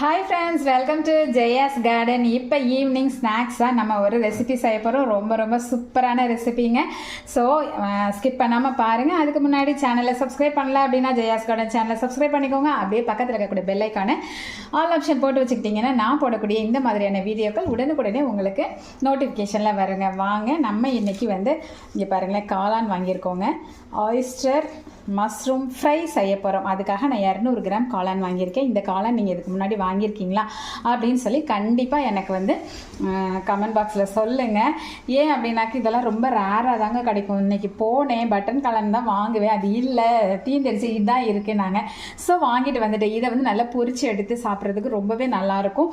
Hi friends welcome to Jaya's garden இப்போ evening ஸ்நாக்ஸாக நம்ம ஒரு ரெசிபி செய்ய போகிறோம் ரொம்ப ரொம்ப சூப்பரான ரெசிபிங்க ஸோ ஸ்கிப் பண்ணாமல் பாருங்கள் அதுக்கு முன்னாடி சேனலை சப்ஸ்கிரைப் பண்ணல அப்படின்னா ஜெயாஸ் கார்டன் சேனலை சப்ஸ்கிரைப் பண்ணிக்கோங்க. அப்படியே பக்கத்தில் இருக்கக்கூடிய பெல் ஆல் ஆப்ஷன் போட்டு வச்சுக்கிட்டிங்கன்னா நான் போடக்கூடிய இந்த மாதிரியான வீடியோக்கள் உடனுக்குடனே உங்களுக்கு நோட்டிஃபிகேஷனில் வருங்க. வாங்க நம்ம இன்றைக்கி வந்து இங்கே பாருங்களேன் காளான் வாங்கியிருக்கோங்க. ஆயிஸ்டர் மஷ்ரூம் ஃப்ரை செய்ய போகிறோம் அதுக்காக நான் இரநூறு கிராம் காளான் வாங்கியிருக்கேன். இந்த காளான் நீங்கள் இதுக்கு முன்னாடி வாங்கியிருக்கீங்களா? அப்படின்னு சொல்லி கண்டிப்பாக எனக்கு வந்து கமெண்ட் பாக்ஸில் சொல்லுங்கள் ஏன் அப்படின்னாக்க இதெல்லாம் ரொம்ப ரேராக தாங்க கிடைக்கும். இன்றைக்கி போனேன் பட்டன் காளான் தான் வாங்குவேன். அது இல்லை. தீந்தரிச்சு இதுதான் இருக்குது நாங்கள் ஸோ வாங்கிட்டு வந்துட்டேன். இதை வந்து நல்லா பொறிச்சு எடுத்து சாப்பிட்றதுக்கு ரொம்பவே நல்லாயிருக்கும்.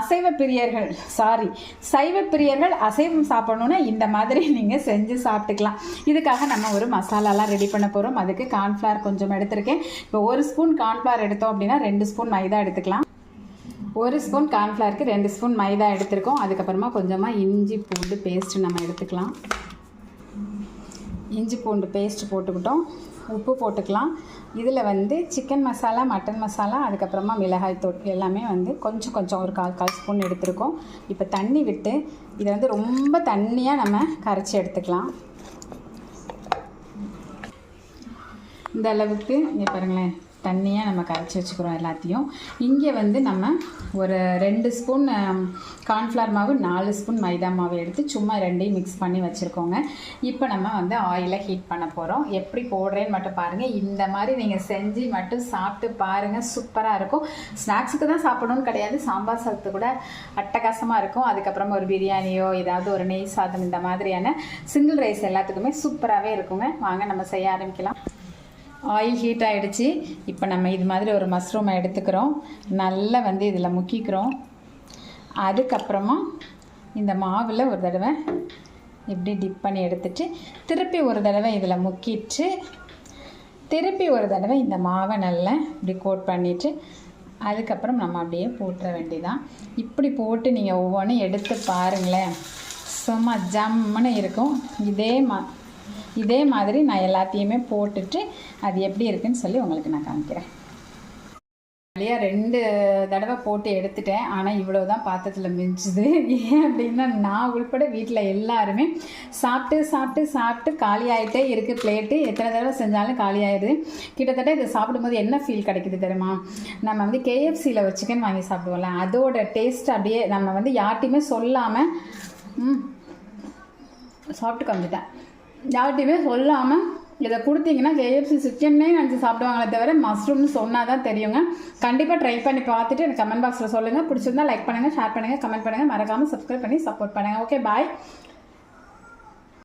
அசைவ பிரியர்கள் சாரி சைவ பிரியர்கள் அசைவம் சாப்பிடணுன்னா இந்த மாதிரி நீங்கள் செஞ்சு சாப்பிட்டுக்கலாம். இதுக்காக நம்ம ஒரு மசாலாலாம் ரெடி பண்ண போகிறோம் அதுக்கு கார்ன்ஃப்ளவர் கொஞ்சம் எடுத்திருக்கேன். இப்போ ஒரு ஸ்பூன் கார்ன்ஃப்ளவர் எடுத்தோம் அப்படின்னா ரெண்டு ஸ்பூன் மைதா எடுத்துக்கலாம். ஒரு ஸ்பூன் கார்ன்ஃப்ளவருக்கு ரெண்டு ஸ்பூன் மைதா எடுத்திருக்கோம். அதுக்கப்புறமா கொஞ்சமாக இஞ்சி பூண்டு பேஸ்ட்டு நம்ம எடுத்துக்கலாம். இஞ்சி பூண்டு பேஸ்ட் போட்டுக்கிட்டோம். உப்பு போட்டுக்கலாம். இதில் வந்து சிக்கன் மசாலா மட்டன் மசாலா அதுக்கப்புறமா மிளகாய் தூள் எல்லாமே வந்து கொஞ்சம் கொஞ்சம் ஒரு கால் கால் ஸ்பூன் எடுத்திருக்கோம். இப்போ தண்ணி விட்டு இதை வந்து ரொம்ப தண்ணியாக நம்ம கரைச்சி எடுத்துக்கலாம். இந்த அளவுக்கு இங்கே பாருங்களேன் தண்ணியாக நம்ம கரைச்சி வச்சுக்கிறோம் எல்லாத்தையும். இங்கே வந்து நம்ம ஒரு ரெண்டு ஸ்பூன் கார்ன்ஃப்ளவர் மாவு நாலு ஸ்பூன் மைதா மாவு எடுத்து சும்மா ரெண்டையும் மிக்ஸ் பண்ணி வச்சுருக்கோங்க. இப்போ நம்ம வந்து ஆயிலை ஹீட் பண்ண போகிறோம் எப்படி போடுறேன்னு மட்டும் பாருங்கள் இந்த மாதிரி நீங்கள் செஞ்சு மட்டும் சாப்பிட்டு பாருங்கள் சூப்பராக இருக்கும். ஸ்நாக்ஸுக்கு தான் சாப்பிடணும்னு கிடையாது. சாம்பார் சாதத்து கூட அட்டகாசமாக இருக்கும். அதுக்கப்புறமா ஒரு பிரியாணியோ ஏதாவது ஒரு நெய் சாதம் இந்த மாதிரியான சிங்கிள் ரைஸ் எல்லாத்துக்குமே சூப்பராகவே இருக்குங்க. வாங்க நம்ம செய்ய ஆரம்பிக்கலாம். ஆயில் ஹீட் ஆகிடுச்சு இப்போ நம்ம இது மாதிரி ஒரு மஷ்ரூமை எடுத்துக்கிறோம். நல்லா வந்து இதில் முக்கிக்கிறோம். அதுக்கப்புறமா இந்த மாவில் ஒரு தடவை இப்படி டிப் பண்ணி எடுத்துட்டு திருப்பி ஒரு தடவை இதில் முக்கிட்டு திருப்பி ஒரு தடவை இந்த மாவை நல்லா இப்படி கோட் பண்ணிவிட்டு அதுக்கப்புறம் நம்ம அப்படியே போட்டுற வேண்டியதான் இப்படி போட்டு நீங்கள் ஒவ்வொன்றும் எடுத்து பாருங்களேன். சும்மா ஜம்முன்னு இருக்கும். இதே மா இதே மாதிரி நான் எல்லாத்தையுமே போட்டுட்டு அது எப்படி இருக்குன்னு சொல்லி உங்களுக்கு நான் காமிக்கிறேன். நிறையா ரெண்டு தடவை போட்டு எடுத்துட்டேன். ஆனால் இவ்வளோ தான் பாத்திரத்தில் மிஞ்சுது. ஏன் அப்படின்னா நான் உள்பட வீட்டில் எல்லாருமே சாப்பிட்டு சாப்பிட்டு சாப்பிட்டு காலி ஆகிட்டே இருக்குது பிளேட்டு எத்தனை தடவை செஞ்சாலும் காலி ஆயிடுது கிட்டத்தட்ட இதை சாப்பிடும்போது என்ன ஃபீல் கிடைக்குது தெரியுமா? நம்ம வந்து கேஎஃப்சியில் ஒரு சிக்கன் வாங்கி சாப்பிடுவோம்ல அதோட டேஸ்ட் அப்படியே நம்ம வந்து யார்ட்டையுமே சொல்லாமல் சாப்பிட்டு காமிச்சிட்டேன் யார்கிட்டையுமே சொல்லாமல் இதை கொடுத்தீங்கன்னா கேஎஃப்சி சிக்கன்னே நினச்சி சாப்பிடுவாங்களே தவிர மஷ்ரூம்னு சொன்னால் தான் தெரியுங்க. கண்டிப்பாக ட்ரை பண்ணி பார்த்துட்டு எனக்கு கமெண்ட் பாக்ஸில் சொல்லுங்கள் பிடிச்சிருந்தா லைக் பண்ணுங்கள் ஷேர் பண்ணுங்கள் கமெண்ட் பண்ணுங்கள் மறக்காமல் சப்ஸ்கிரைப் பண்ணி சப்போர்ட் பண்ணுங்கள் ஓகே பாய்